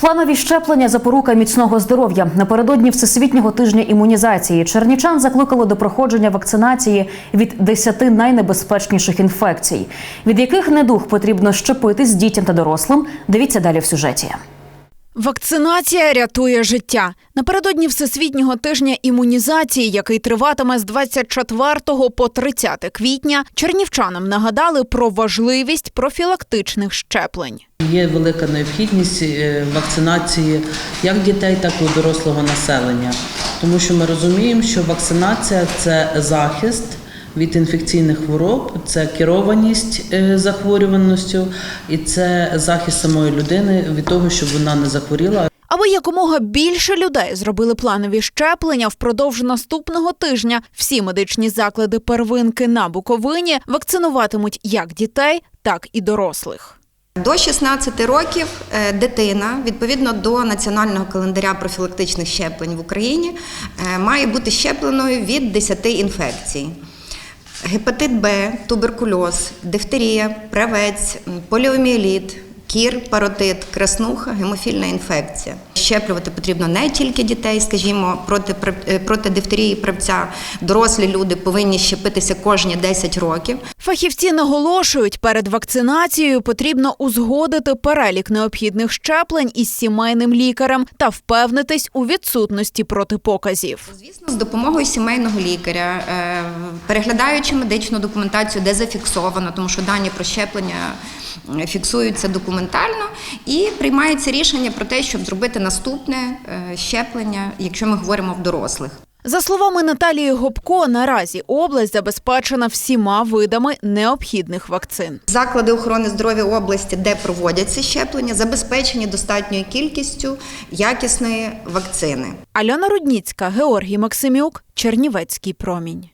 Планові щеплення запорука міцного здоров'я напередодні всесвітнього тижня імунізації. Чернівчан закликали до проходження вакцинації від 10 найнебезпечніших інфекцій, від яких недуг потрібно щепитись дітям та дорослим. Дивіться далі в сюжеті. Вакцинація рятує життя. Напередодні всесвітнього тижня імунізації, який триватиме з 24 по 30 квітня, чернівчанам нагадали про важливість профілактичних щеплень. Є велика необхідність е, вакцинації як дітей, так і дорослого населення, тому що ми розуміємо, що вакцинація це захист від інфекційних хвороб, це керованість е, захворюваністю і це захист самої людини від того, щоб вона не захворіла. Аби якомога більше людей зробили планові щеплення впродовж наступного тижня, всі медичні заклади первинки на Буковині вакцинуватимуть як дітей, так і дорослих. До 16 років е, дитина, відповідно до національного календаря профілактичних щеплень в Україні, е, має бути щепленою від 10 інфекцій. Гепатит Б, туберкульоз, дифтерія, правець, поліоміеліт, кір, паротит, краснуха, гемофільна інфекція. Щеплювати потрібно не тільки дітей, скажімо, проти, пр- е, проти дифтерії правця. Дорослі люди повинні щепитися кожні 10 років. Фахівці наголошують, перед вакцинацією потрібно узгодити перелік необхідних щеплень із сімейним лікарем та впевнитись у відсутності протипоказів. Звісно, з допомогою сімейного лікаря, е, переглядаючи медичну документацію, де зафіксовано, тому що дані про щеплення е, фіксуються документально, і приймається рішення про те, щоб зробити наступне е, щеплення, якщо ми говоримо в дорослих. За словами Наталії Гопко, наразі область забезпечена всіма видами необхідних вакцин. Заклади охорони здоров'я області, де проводяться щеплення, забезпечені достатньою кількістю якісної вакцини. Альона Рудніцька, Георгій Максимюк, Чернівецький промінь.